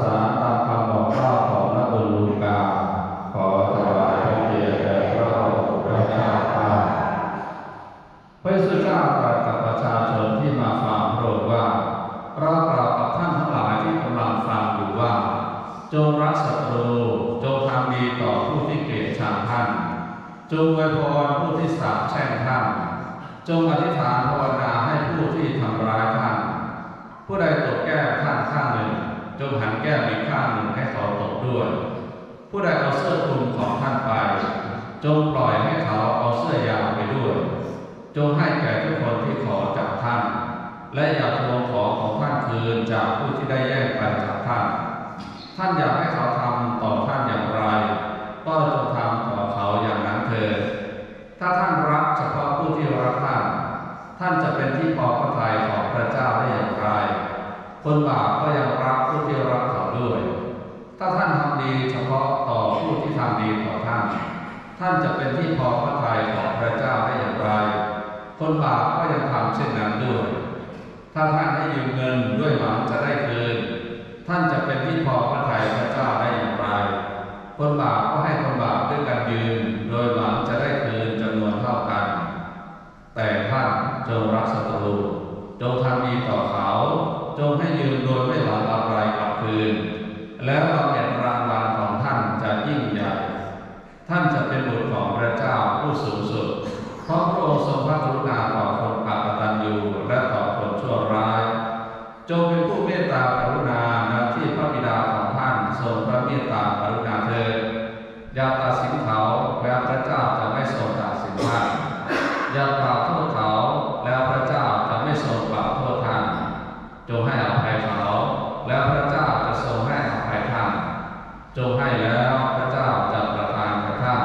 สารตามคำบอกเล่าของนบุญลูกา ขอถวายพระเกียรติแด่พระองค์พระเจ้าข้าพระเยซูเจ้าตรัสกับประชาชนที่มาฟังพระองค์ว่าเรากล่าวกับท่านทั้งหลายที่กำลังฟังอยู่ว่า จงรักศัตรูจงทำดีต่อผู้ที่เกลียดชังท่านจงอวยพรผู้ที่สาปแช่งท่านจงอธิษฐานภาวนาให้ผู้ที่ทำร้ายท่านผู้ใดตกแก้ท่านข้างหนึ่ง จงหันแก้วอีกข้างหนึ่งให้เขาตกด้วย ผู้ใดเอาเสื้อคลุมของท่านไป จงปล่อยให้เขาเอาเสื้อยาวไปด้วย จงให้แก่ทุกคนที่ขอจากท่าน และอย่าทวงขอของท่านคืนจากผู้ที่ได้แย่งไปจากท่าน ท่านอยากให้เขาทำต่อท่านอย่างไร ก็จงทำต่อเขาอย่างนั้นเถิดถ้าท่านรักเฉพาะผู้ที่รักท่าน ท่านจะเป็นที่พอพระทัยของพระเจ้าได้อย่างไร คนบาปก็ยังร ผู้ที่รักเขาด้วย ถ้าท่านทำดีเฉพาะต่อผู้ที่ทำดีต่อท่าน ท่านจะเป็นที่พอพระทัยของพระเจ้าได้อย่างไร คนบาปก็ยังทำเช่นนั้นด้วย ถ้าท่านให้ยืมเงินด้วยหวังจะได้คืน ท่านจะเป็นที่พอพระทัยพระเจ้าได้อย่างไร คนบาปก็ให้คนบาปด้วยกันยืมโดยหวังจะได้คืนจำนวนเท่ากัน แต่ท่านจงรักศัตรูจงทำดีต่อเขา จงให้ยืมโดยไม่หวังอะไรกลับ คืน แล้วบำเหน็จรางวัลของท่านจะยิ่งใหญ่ ท่านจะเป็นบุตรของพระเจ้าผู้สูงสุด เพราะพระองค์ทรงพระกรุณาต่อคนอักตันยูและต่อคนชั่วร้าย จงเป็นผู้เมตตากรุณาณที่พระบิดาของท่านทรงพระเมตตากรุณาเถิดอย่าตัดสินเขาแล้วพระเจ้าจะไม่ทรงตัดสินท่านอย่ากล่าวโทษเขาแล้วพระเจ้าจะไม่ทรงกล่าวโทษท่าน จงให้อภัยเขา แล้วพระเจ้าจะทรงให้อภัยท่าน จงให้แล้วพระเจ้าจะประทานแก่ท่าน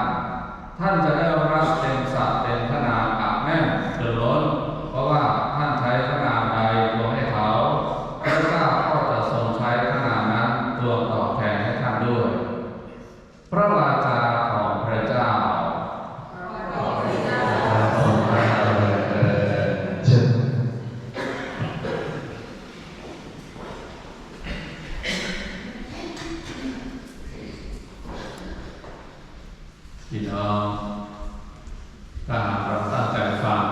ท่านจะได้รับเต็มสัตว์เต็มพระนามอักแน่นเดือล้น เพราะว่าท่านใช้พระนามใดรวงให้เขา พระเจ้าก็จะทรงใช้พระนามนั้นรวงตอบแทนให้ท่านด้วย พระวาจาของพระเจ้า เชิญ พี่น้องถ้าหากเราตั้งใจฟัง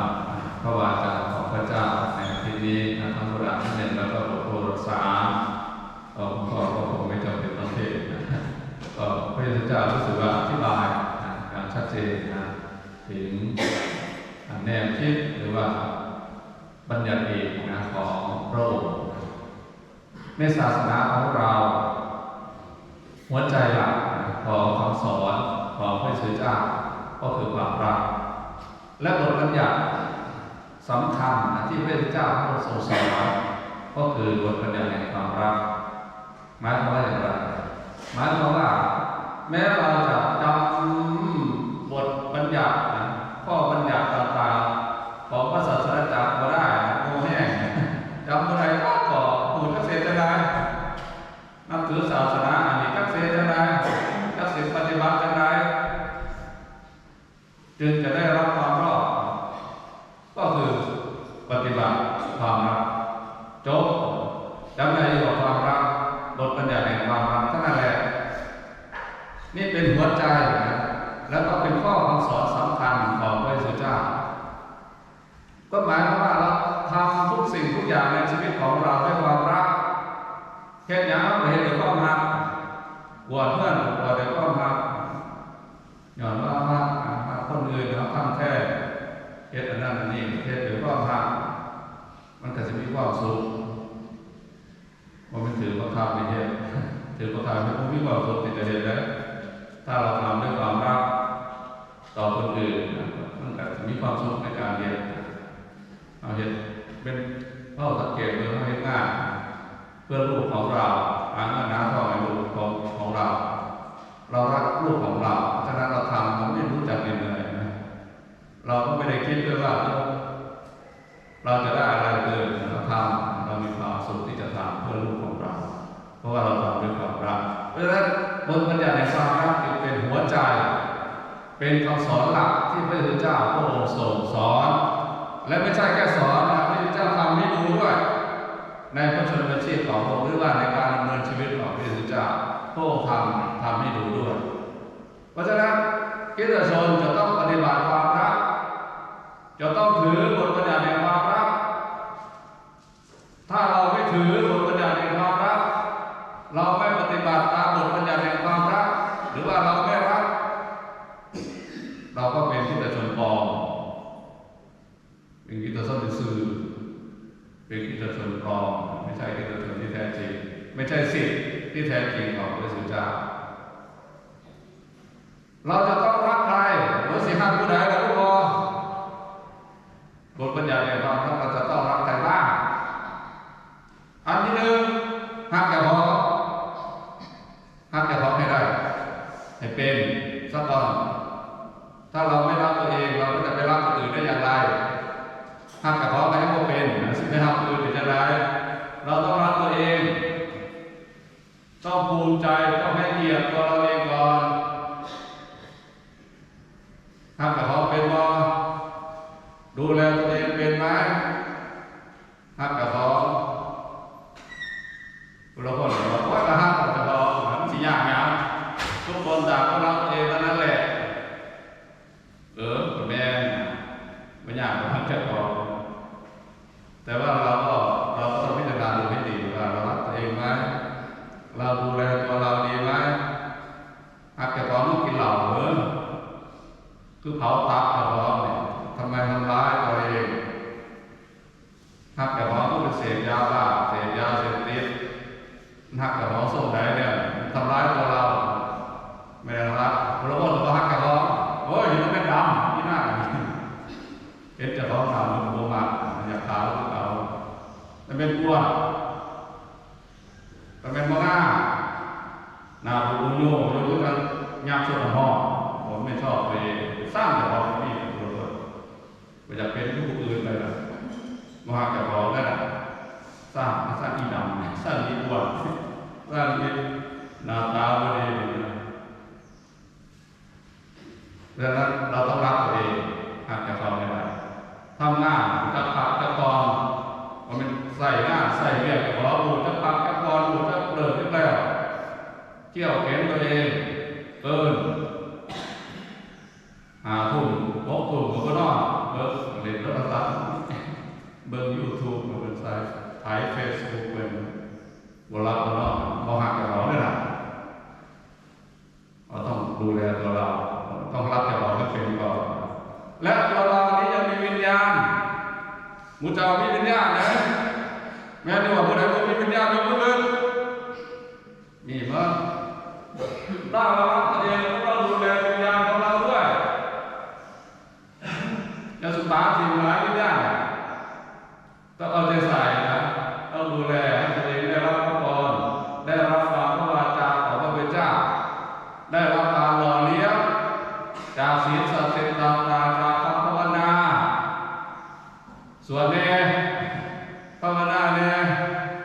พระวาจาของพระเจ้าในที่นี้นะทั้งบทที่หนึ่งแล้วก็บทที่สามก็ก็ก็คงไม่จำเป็นต้องเทศน์นะก็พระเยซูเจ้ารู้สึกว่าอธิบายนะอย่างชัดเจนนะถึงแนวคิดหรือว่าบัญญัติเอกนะของพระองค์ในศาของเรา หัวใจหลักของคำสอนของพระเยซูเจ้าก็คือความรัก และบทบัญญัติสำคัญที่พระเจ้าทรงสอนก็คือบทบัญญัติแห่งความรักหมายความว่าอย่างไรหมายความว่า แม้เราจะจำบทบัญญัตินะข้อบัญ จึงจะได้รับความรอดก็คือปฏิบัติความรักจบจำได้อยู่กับความรักบทปัญญาแห่งความรักเท่านั้นแหละนี่เป็นหัวใจนะแล้วก็เป็นข้อคำสอนสำคัญของพระสุเจ้าก็หมายความว่าเราทำทุกสิ่งทุกอย่างในชีวิตของเราด้วยความรัก เฮ็ดหยังเราเฮ็ดด้วยความรักบวชเพื่อนบวชด้วยความรักย้อนว่ารักรักคนอื่นเขาทำแท้เฮ็ดอันนั้นอันนี้เฮ็ดด้วยความรักมันก็จะมีความสุข มันเป็นถือว่าทำในเฮ็ดถือว่าทำให้ผู้มีความสุขติดจเฮ็ดแล้วถ้าเราทำด้วยความรักต่อคนอื่นมันก็จะมีความสุขในการเรียนเอาเฮ็ดเป็นเป้าสังเกตเลยให้ง่ายเพื่อลูกของเราหาเงินหาทองให้ลูกของของเรา เรารักลูกของเราฉะนั้นเราทำเราไม่รู้จักเหนื่อยนะเราก็ไม่ได้คิดด้วยว่าเราจะได้อะไรเกินเราทำ ราะว่าเราทำด้วยความรัก เพราะฉะนั้นบทบัญญัติในสาระเป็นหัวใจ เป็นคำสอนหลักที่พระพุทธเจ้าพระองค์ทรงสอน และไม่ใช่แค่สอนนะพระพุทธเจ้าทำให้ดูด้วย ในพระชนมชีพของพระองค์หรือว่าในการดำเนินชีวิตของพระพุทธเจ้าพระองค์ทำทำให้ดูด้วย เพราะฉะนั้นกิดชนจะต้องปฏิบัติความรัก จะต้องถือบทบัญญัติในความรัก ถ้าเราไม่ถือบท คือ เป็นอินเตอร์ชนปลอมไม่ใช่อินเตร์ชนที่แท้จริง ไม่ใช่สิทธิ์ที่แท้จริงของพระสุเจาเราจะ ใจต้องให้เกียรตัวเราเองก่อนทำแต่เขาเป็นบอดูแลตัวเองเป็นไหม dua permen manga nào cũng nhiều rồi chúng ta nhạc cho họ ผมไม่ชอบไปสร้างแต่พอที่ตัวตนไม่อยากเป็นผู้อื่นเลยนะมหาแต่พอนั่นแหละสร้างสร้างอีดำสร้างอีอ้วนสร้างอีนาตาบริเวณนั้นดังนั้น mutawamili nana eh?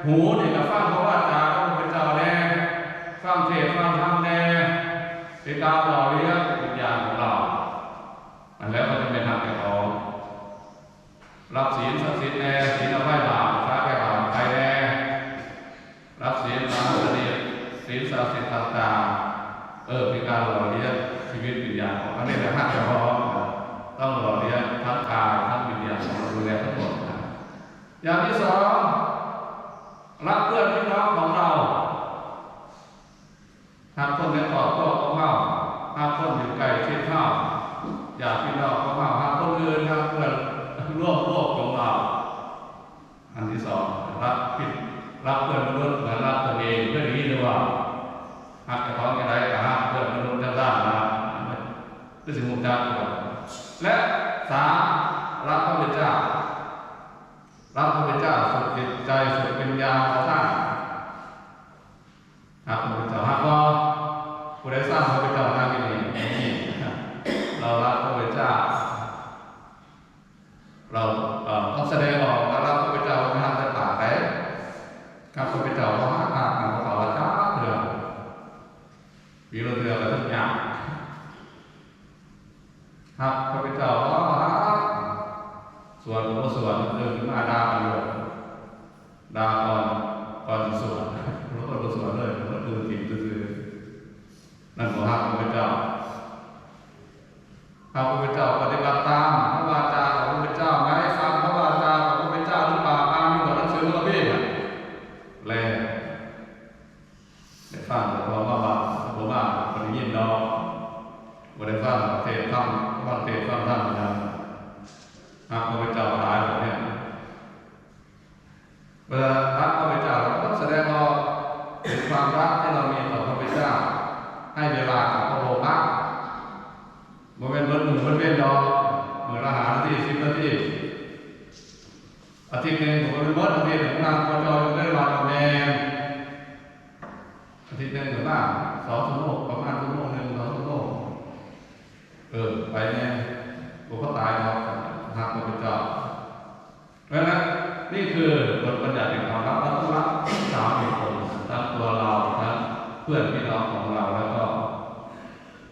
หูเนี่ยาห้ามคนอยู่ไกลเช่นข้าวอยากพี่น้องก็ข้าห้ามคนอื่นครัเพื่อร่วมโลกของเรา อันที่สองรักผิดรับเพื่อนมนุษย์เหมือนรักตัวเองเพื่อนี้หรือว่าหักกระท้อนกระไรก็ห้าเพื่อนมนุษย์จะได้นะคือสิ่งมุ่งจักรและสามรับพระพุเจ้ารับพระพุเจ้าสุดจิตใจสุดปัญญาสร้าง 啊，好的 รรมฟังเทศน์ฟังธรรมนะหากพระเจ้าหลายแบบเนี้ยเวลารักพระเจ้าเราก็แสดงออกถึงความรักที่เรามีต่อพระเจ้าให้เวลากับพระองค์พักบ่เป็นเบิดหมู่เบิดเว้นดอกมื้อละหานาทีสิบนาทีอาทิตย์หนึงผมเป็นเบิดอาทิตย์หนึ่งนางพระจอยได้วันละแม่น อาทิตย์หนึ่งถึงบ้าสองชั่วโมงประมาณชั่วโมงหนึ่งสองชั่วโมงเออไปเนี่ยผมก็ตายเนาะหากพระเจ้าเพราะฉะนั้นนี่คือบทบัญญัติแห่งความรักเราต้องรักสามเหตุผลทั้งตัวเราทั้งเพื่อนพี่น้องของเราแล้วก็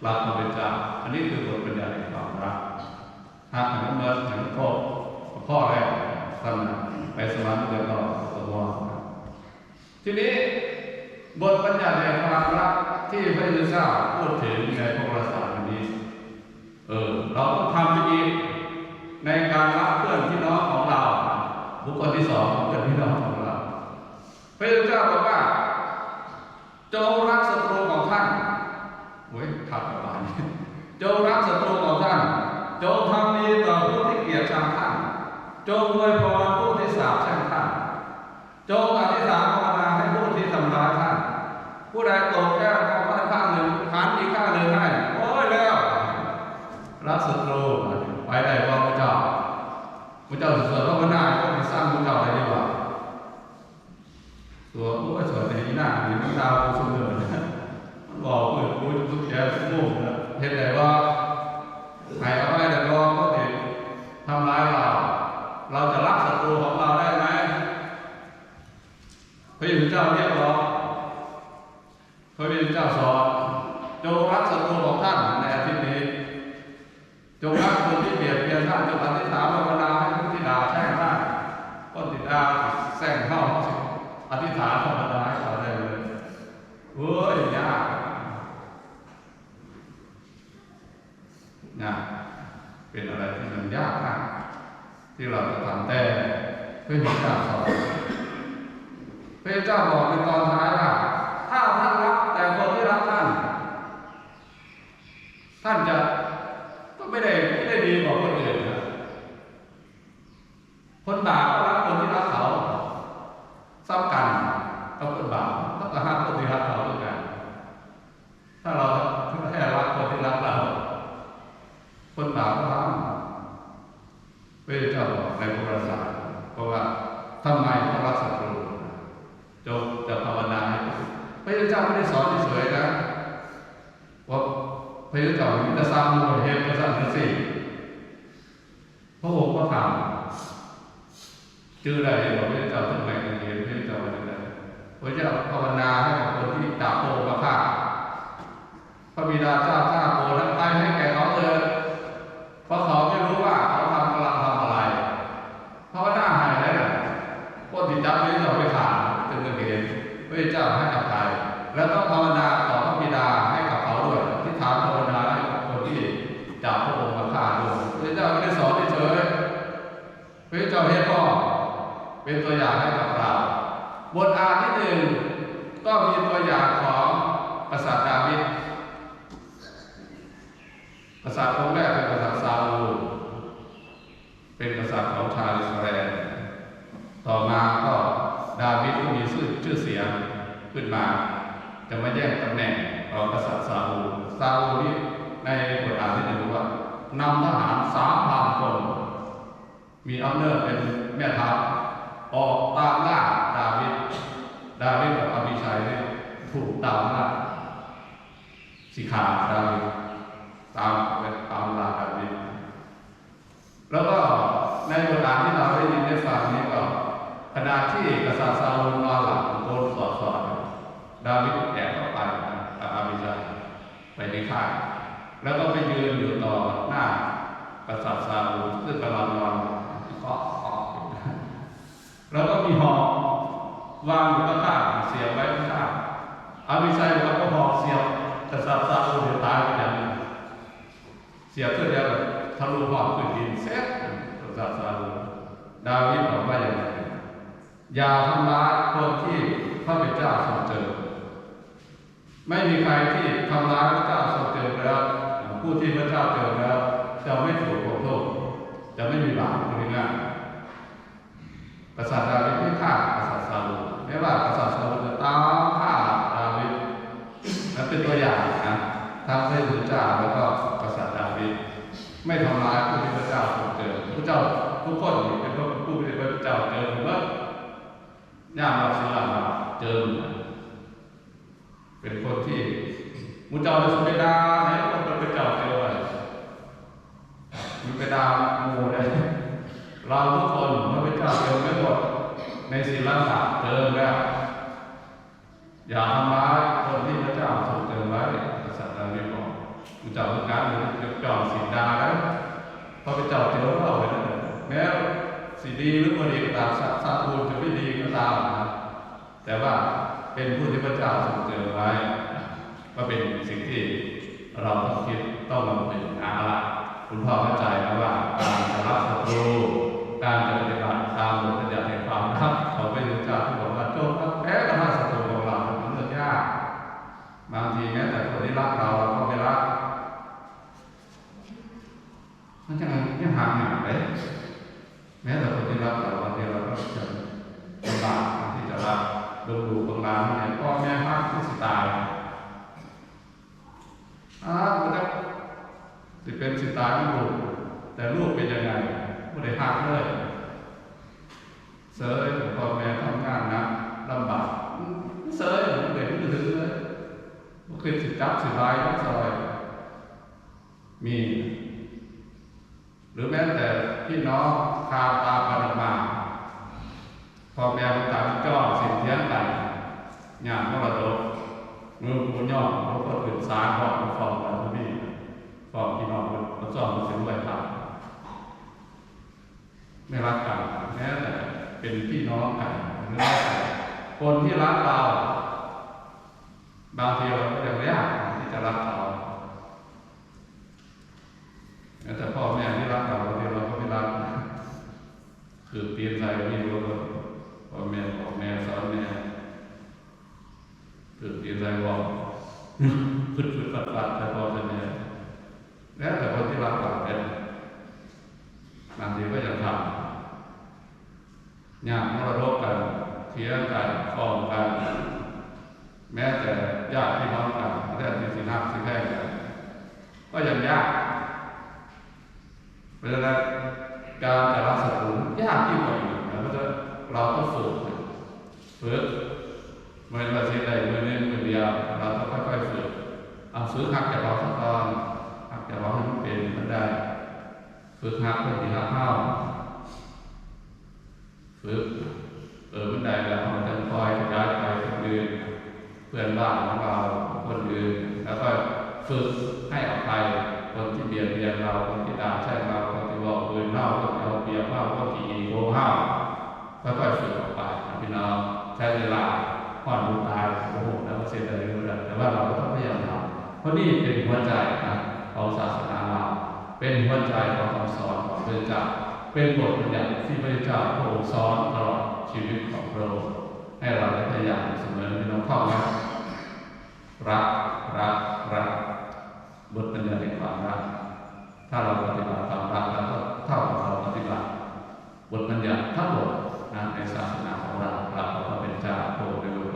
รักพระเป็นเจ้าอันนี้คือบทบัญญัติแห่งความรักหากถึงเมื่อถึงพ่อพ่อแรกท่านไปสวรรค์เดือนต่อสมองทีนี้บทบัญญัติแห่งความรัก ที่พระเจ้าพูดถึงในพระวรสารนี้ เออ เราต้องทำไปอีกในการรักเพื่อนพี่น้องของเรา บุคคลที่สองเพื่อนพี่น้องของเรา พระเจ้าบอกว่า จงรักศัตรูของท่านเว้ยขัดกับบานจงรักศัตรูของท่าน จงทำดีต่อผู้ที่เกลียดชังท่าน จงอวยพรผู้ที่สาปแช่งท่าน จงอธิษฐานภาวนาให้ผู้ที่ทำร้ายท่าน ผู้ใดตกแก้วของท่านข้างหนึ่งหันอีกข้างหนึ่งให้ โอ้ยแล้ว รักศัตรูไปได้ว่าพระเจ้า พระเจ้าสวดภาวนาก็ไปสร้างพระเจ้าอะไรดีกว่าตัวผู้สวดในนี้หน้าหรือน้ำตาผู้สมเด็จนมันบอกเปิดกูทุกแก่ทุกโมนะเห็นไหนว่าใครเอาไว้แต่ก็ก็ติดทำร้ายเรา เราจะรักศัตรูของเราได้ไหมพระเยซูเจ้าเรียกร้องพระเยซูเจ้าสอนจงรักศัตรูของท่านในอาทิตย์นี้ จงรักคนที่เบียดเบียนท่านจงอธิษฐานภาวนาให้ผู้ที่ด่าแช่งท่านก็ติดดาแซงเข้าสิอธิษฐานภาวนาให้เขาได้เลยเว้ยยากนะเป็นอะไรที่มันยากมากที่เราจะทำแต่ เพื่อเจ้าสอนพระเจ้าบอกในตอนท้ายว่าถ้าท่านรักแต่คนที่รักท่าน ท่านจะ ก็ไม่ได้ไม่ได้ดีกว่าคนอื่นนะคนบาปก็รักคนที่รักเขาซ้ำกันกับคนบาปก็กระหักคนที่รักเขาด้วยกัน ถ้าเราแค่รักคนที่รักเรา คนบาปก็รักพระเจ้าบอกในพระราชาเพราะว่าทำไมต้องรักศัตรูจงจะภาวนาให้พระเจ้าไม่ได้สอนเฉยๆนะว่า พระเจ้ามีแต่สร้างมูเหตุก็สร้างทั้งสิ้นพระองค์ก็ถามชื่ออะไรบอกพระเจ้าทำไมถึงเห็นพระเจ้าว่าอะไรพระเจ้าภาวนาให้กับคนที่ดาบโปกระฆ่าพระบิดาเจ้าฆ่าโกทั้งใต้ให้แก่เขาเถิดเพราะเขาไม่รู้ว่าเขาทำกำลังทำอะไรภาวนาหายแล้วนะคนที่จับพระเจ้าไปขาจึงจะเห็นพระเจ้าให้อภัยแล้วก็ภาวนาต่อพระบิดาให้กับเขาด้วย ที่ถามภาวนาให้กับคนที่จับพระองค์มาฆ่าด้วยพระเจ้าไม่ได้สอนเฉย พระเจ้าเฮ็ดก็เป็นตัวอย่างให้กับเรา บทอ่านที่หนึ่งก็มีตัวอย่างของกษัตริย์ดาวิดกษัตริย์องแรกเป็นกษัตริย์ซาอูลเป็นกษัตริย์ของชาวอิสราเอลต่อมาก็ดาวิดก็มีชื่อชื่อเสียงขึ้นมา จะมาแย่งตำแหน่งของกษัตริย์ซาอูลซาอูลนี่ในบทอ่านที่หนึ่งว่านำทหารสามพันคน มีอับเนอร์เป็นแม่ทัพออกตามล่าดาวิดดาวิดกับอภิชัยเนี่ยถูกตามล่าสิขาดาวิดตามไปตามล่าดาวิดแล้วก็ในบทอ่านที่เราได้ยินได้ฟังนี้ก็ขณะที่กษัตริย์ซาอูลนอนหลับโดนสอดสอดดาวิดแอบเข้าไปกับอาบิชัยไปในค่ายแล้วก็ไปยืนอยู่ต่อหน้ากษัตริย์ซาอูลซึ่งกำลังนอน แล้วก็มีหอกวางอยู่ข้างๆเสียบไว้ข้างอาวิชัยบอกว่าหอกเสียบกระสับซาโอเดตายไปแล้วเสียบเสร็จแล้วทะลุหอกขึ้นดินเสร็จกระสับซาโอดาวิดบอกว่าอย่างไรอย่าทำร้ายคนที่พระเป็นเจ้าทรงเจอ ไม่มีใครที่ทำร้ายพระเจ้าทรงเจอแล้ว ผู้ที่พระเจ้าเจอแล้วจะไม่ถูกลงโทษจะไม่มีบาปคนนี้นะ ษัตริย์ดาวิดไม่ฆ่ากษัตริย์ซาอูลไม่ว่ากษัตริย์ซาอูลจะตามฆ่าดาวิดนั่นเป็นตัวอย่างนะทั้งพระเจ้าแล้วก็กษัตริย์ดาวิดไม่ทำร้ายผู้ที่พระเจ้าทรงเจิมพระเจ้าทุกคนเป็นผู้ที่พระเจ้าเจิมเมื่อย่ามเราศิลามาเจิมเป็นคนที่มุจเจ้าเป็นสมเด็จดาไหนคนเป็นเจ้าเจอมันเป็นดาโมเลยเราทุกคน เมื่อเป็นเจ้าเจอไม่หมดในศีลศาสตร์เจอแล้ว อย่าทำร้ายคนที่พระเจ้าทรงเจอไว้กษัตริย์ดาวิบอกมุจเจ้าเป็นการหรือยกจองศีลดาแล้วพอเป็นเจ้าเจอเราเลยนแม้สีดีหรือไม่ดีก็ตามซาตูจะไม่ดีก็ตามนะแต่ว่าเป็นผู้ที่พระเจ้าทรงเจอไว้ก็เป็นสิ่งที่เราต้องคิดต้องลงเป็นอาละคุณพ่อเข้าใจนะว่าการจะรับศัตรู การจะปฏิบัติตามบทบัญญัติแห่งความรักของพระเจ้าที่บอกว่าโจงรับแพ้กระทั่งศัตรูของเรามันเรื่องยากบางทีแม้แต่คนที่รักเราเราก็ไม่รักมันจะยังห่างหายเลยแม้แต่คนที่รักเราบางทีเราก็จะลำบากที่จะรักดูดูบางร้านเนี่ยพ่อแม่พักที่สตล์อ่ามันจะสิเป็นสไตล์ของลูกแต่ลูกเป็นยังไง ไม่ได้หักเลยเสยพ่อแม่ทำงานนะลำบากเสยผมเด็กไม่ถึงเลยมันคือสิจับสิบายทั้งซอย มี หรือแม้แต่พี่น้องคาตาปานมาพอแม่ต่างจ้อสิ่งเทียนกันงานมรดกมือผู้ย่อมเขาก็ถึงสารบอกฟองแล้วนี่ฟองพี่น้องมาซ่อมมาเสียงไหว้ตาม ไม่รักกันแม้แต่เป็นพี่น้องกันหรือว่าคนที่รักเราบางทีเราก็ยังยากที่จะรักเขาแต่พ่อแม่ที่รักเราบางทีเราก็ไม่รัก คือเปลี่ยนใจไม่รู้ว่าพ่อแม่บอกแม่สอนแม่คือเปลี่ยนใจบอกพึ่งพึ่งปัดปัดแต่พอจะแม่แล้วแต่คนที่รักเราเป็นบางทีก็ยังทำยากมรดกกันเทียงกันฟ้องกัน แม้แต่ญาติพี่น้องกันแม้แต่สินหักสิแพ้กันก็ยังยากเพราะฉะนั้น การจะรักศัตรูยากยิ่งกว่าอีกนะเพราะฉะนั้นเราต้องฝึกฝึกเมื่อวันที่ใดเมื่อเนี้เมื่อเดียวเราต้องค่อยๆฝึกเอาฝึกหักจากเราสักตอนหักจากเราให้มันเป็นมันได้ฝึกหักเพื่อที่หักเข้าฝึกเออมันได้แล้วมันจะคอยขยายไปคนอื่นเพื่อนบ้านของเราคนอื่นแล้วก็ฝึกให้อภัยคนที่เบียดเบียนเราคนที่ด่าใช่เรา กปืนเน่าคนที่เอาเปียบเน่าคนที่โกงเน่าค่อยๆฝึกออกไปพี่น้องใช้เวลาผ่อนดูตายโอ้โหแล้วเสียใจเยอะแต่ว่าเราก็ต้องพยายามทำเพราะนี่เป็นหัวใจนะของศาสนาเราเป็นหัวใจของคำสอนของพระเจ้าเป็นบทบัญญัติที่พระเจ้าพระองค์สอนตลอดชีวิตของพระองค์ให้เราได้พยายามเสมอพี่น้องเข้านะรักรักรักบทบัญญัติแห่งความรักถ้าเราป ข้าเราปฏิบัติบทบัญญัติทั้งหมดในศาสนาของเราเราก็เป็นเจ้าโตในโลก